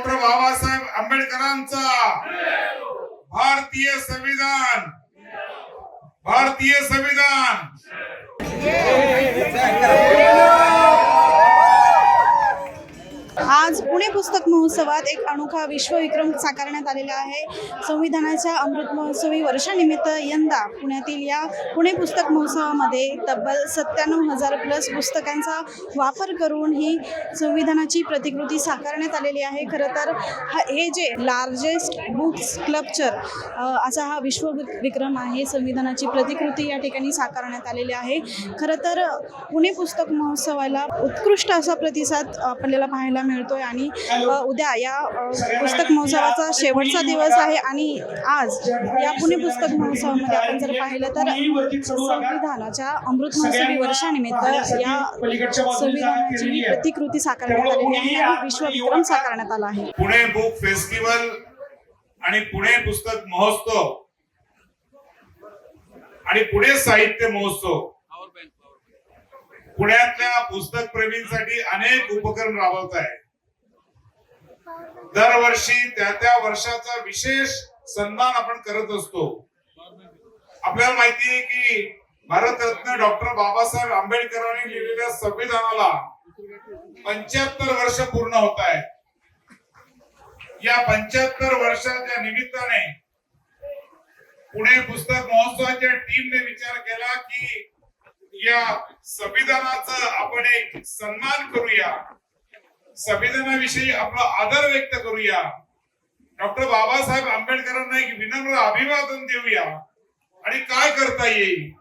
Doctor Babasaheb आंबेडकरांचा भारतीय संविधान. भारतीय संविधान. पुणे पुस्तक महोत्सवात एक अनोखा विश्वविक्रम साकारण्यात आलेला आहे. संविधानाच्या अमृत महोत्सवी वर्षानिमित्त यंदा पुण्यातील या पुणे पुस्तक महोत्सवामध्ये तब्बल सत्त्याण्णव हजार प्लस पुस्तकांचा वापर करून ही संविधानाची प्रतिकृती साकारण्यात आलेली आहे. खरं तर हा हे जे लार्जेस्ट बुक्स क्लबचर असा हा विश्व विक्रम आहे संविधानाची प्रतिकृती या ठिकाणी साकारण्यात आलेली आहे. खरं तर पुणे पुस्तक महोत्सवाला उत्कृष्ट असा प्रतिसाद आपल्याला पाहायला मिळतोय आणि उद्या या पुस्तक महोत्सवाचा शेवटचा दिवस आहे आणि आज या पुणे पुस्तक महोत्सवामध्ये आपण जर पाहिलं तर संविधानाच्या अमृत महोत्सवी वर्षानिमित्त या संविधानाची प्रतिकृती साकारण्यात आलेली आहे आणि विश्वविक्रम साकारण्यात आला आहे. पुणे बुक फेस्टिवल आणि पुणे पुस्तक महोत्सव आणि पुणे साहित्य महोत्सव. पुण्यातल्या पुस्तक प्रेमींसाठी अनेक उपक्रम राबवत आहे दरवर्षी त्या त्या वर्षाचा विशेष सन्मान आपण करत असतो. आपल्याला माहिती आहे की भारतरत्न डॉक्टर बाबासाहेब आंबेडकरांनी लिहिलेल्या संविधानाला पंच्याहत्तर वर्ष पूर्ण होत आहे या पंच्याहत्तर वर्षाच्या निमित्ताने पुणे पुस्तक महोत्सवाच्या टीमने विचार केला की या संविधानाचा आपण एक सन्मान करूया. संविधानाविषयी आपला आदर व्यक्त करूया. डॉक्टर बाबासाहेब आंबेडकरांना एक विनम्र अभिवादन देऊया. आणि काय करता येईल?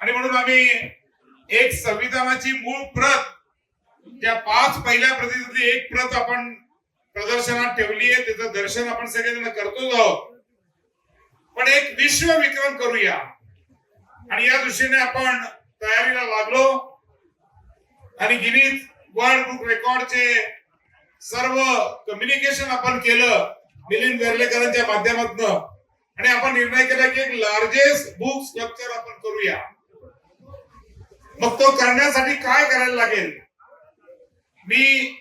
आणि म्हणून आम्ही एक संविधानाची मूळ प्रत त्या पाच पहिल्या प्रतीतली एक प्रत आपण प्रदर्शनात ठेवली आहे त्याचं दर्शन आपण सगळेजण करतोच आहोत. पण एक विश्व विक्रम करूया. आणि या दृष्टीने आपण तयारीला लागलो. आणि गिनीत वर्ल्ड बुक रेकॉर्डचे सर्व कम्युनिकेशन आपण केलं मिलिंद वेर्लेकरांच्या माध्यमातून. आणि आपण निर्णय केला की एक लार्जेस्ट बुक स्ट्रक्चर आपण करूया. मग तो करण्यासाठी काय करायला लागेल? मी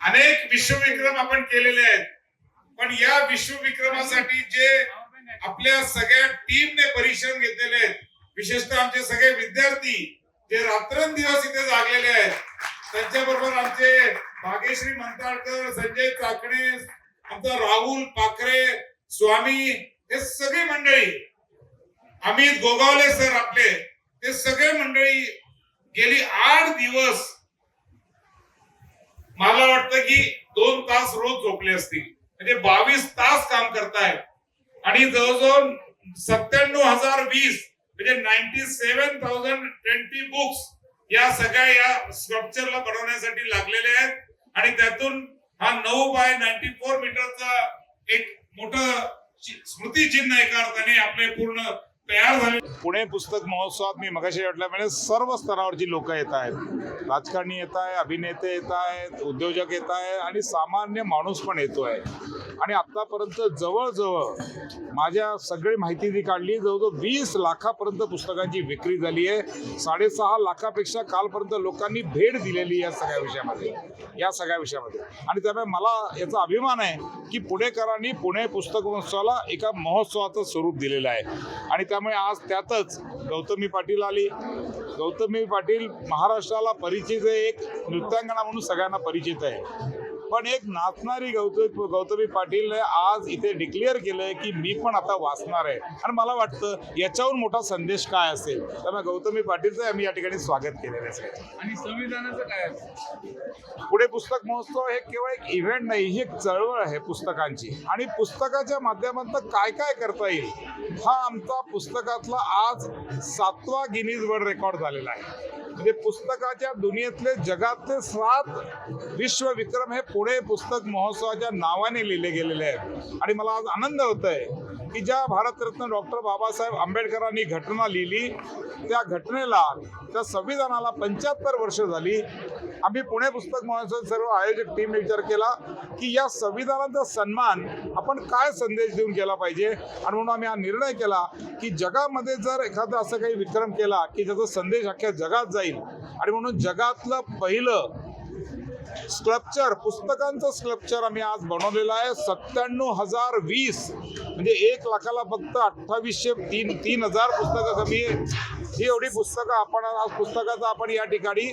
अनेक विश्वविक्रम आपण केलेले आहेत. पण या विश्वविक्रमासाठी जे आपल्या सगळ्या टीमने परिश्रम घेतलेले आहेत विशेषतः आमचे सगळे विद्यार्थी जे रात्रंदिवस इथे जागलेले आहेत त्यांच्याबरोबर आमचे भाग्यश्री मंत्राळकर संजय चाकणे आमचा राहुल पाखरे स्वामी हे सगळी मंडळी अमित गोगावले सर आपले ते सगळे मंडळी गेली आठ दिवस मला वाटतं की दोन तास रोज झोपले असतील. म्हणजे बावीस तास काम करतायत. आणि जवळजवळ सत्त्याण्णव हजार वीस म्हणजे ninety seven thousand twenty books या सगळ्या या स्ट्रक्चरला बनवण्यासाठी लागलेले आहेत. आणि त्यातून हा नऊ बाय नाईन्टी फोर मीटरचा एक मोठं चि- स्मृतिचिन्ह एका अर्थाने आपले पूर्ण तयार झाले. पुणे पुस्तक महोत्सवात मी मगाशी म्हटल्याप्रमाणे म्हणजे सर्व स्तरावरची लोक येत आहेत राजकारणी येत आहे अभिनेते येत आहेत उद्योजक येत आहे आणि सामान्य माणूस पण येतोय. आणि आतापर्यंत जवळजवळ माझ्या सगळी माहिती जी काढली जवळजवळ वीस लाखापर्यंत पुस्तकांची विक्री झाली आहे. साडेसहा लाखापेक्षा कालपर्यंत लोकांनी भेट दिलेली या सगळ्या विषयामध्ये. या सगळ्या विषयामध्ये. आणि त्यामुळे मला याचा अभिमान आहे की पुणेकरांनी पुणे पुस्तक महोत्सवाला एका महोत्सवाचं स्वरूप दिलेलं आहे. आणि त्यामुळे आज त्यातच गौतमी पाटील आली. गौतमी पाटील महाराष्ट्राला परिचित आहे एक नृत्यांगना म्हणून सगळ्यांना परिचित आहे. पण एक नाचणारी गौतमी गौतमी पाटीलने आज इथे डिक्लेअर केलंय की मी पण आता वाचणार आहे. आणि मला वाटतं याच्याहून मोठा संदेश काय असेल? त्यामुळे गौतमी पाटीलचं आम्ही या ठिकाणी स्वागत केलेलं आहे. आणि संविधानाचं काय पुणे पुस्तक महोत्सव हे केवळ एक इव्हेंट नाही ही एक चळवळ आहे पुस्तकांची. आणि पुस्तकाच्या माध्यमातून काय काय करता येईल? हा आमचा पुस्तकातला आज सातवा गिनीज वर्ल्ड रेकॉर्ड झालेला आहे. म्हणजे पुस्तकाच्या दुनियेतले जगातले सात विश्वविक्रम हे पुणे पुस्तक महोत्सवाच्या नावाने लिहिले गेलेले आहेत. आणि मला आज आनंद होत आहे की ज्या भारतरत्न डॉक्टर बाबासाहेब आंबेडकरांनी घटना लिहिली. त्या घटनेला त्या संविधानाला पंच्याहत्तर वर्ष झाली. आम्ही पुणे पुस्तक महोत्सव सर्व आयोजक टीमने विचार केला की या संविधानाचा सन्मान आपण काय संदेश देऊन केला पाहिजे? आणि म्हणून आम्ही हा निर्णय केला की जगामध्ये जर एखादा असं काही विक्रम केला की ज्याचा संदेश अख्ख्या जगात जाईल. आणि म्हणून जगातलं पहिलं स्क्लपचर पुस्तकांचं स्क्लपचर आम्ही आज बनवलेलं आहे. सत्त्याण्णव हजार वीस म्हणजे एक लाखाला फक्त अठ्ठावीसशे तीन तीन हजार पुस्तकं कमी आहे ही एवढी पुस्तकं आपण आज पुस्तकाचं आपण या ठिकाणी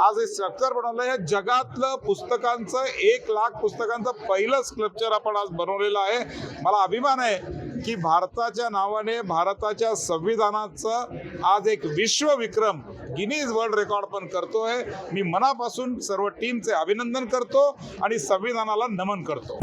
आज हे स्ट्रक्चर बनवलं आहे. जगातलं पुस्तकांचं एक लाख पुस्तकांचं पहिलं स्क्लपचर आपण आज बनवलेलं आहे. मला अभिमान आहे की भारताच्या नावाने भारताच्या संविधानाचं आज एक विश्वविक्रम गिनीज वर्ल्ड रेकॉर्ड पण करतोय. मी मनापासून सर्व टीमचे अभिनंदन करतो आणि संविधानाला नमन करतो.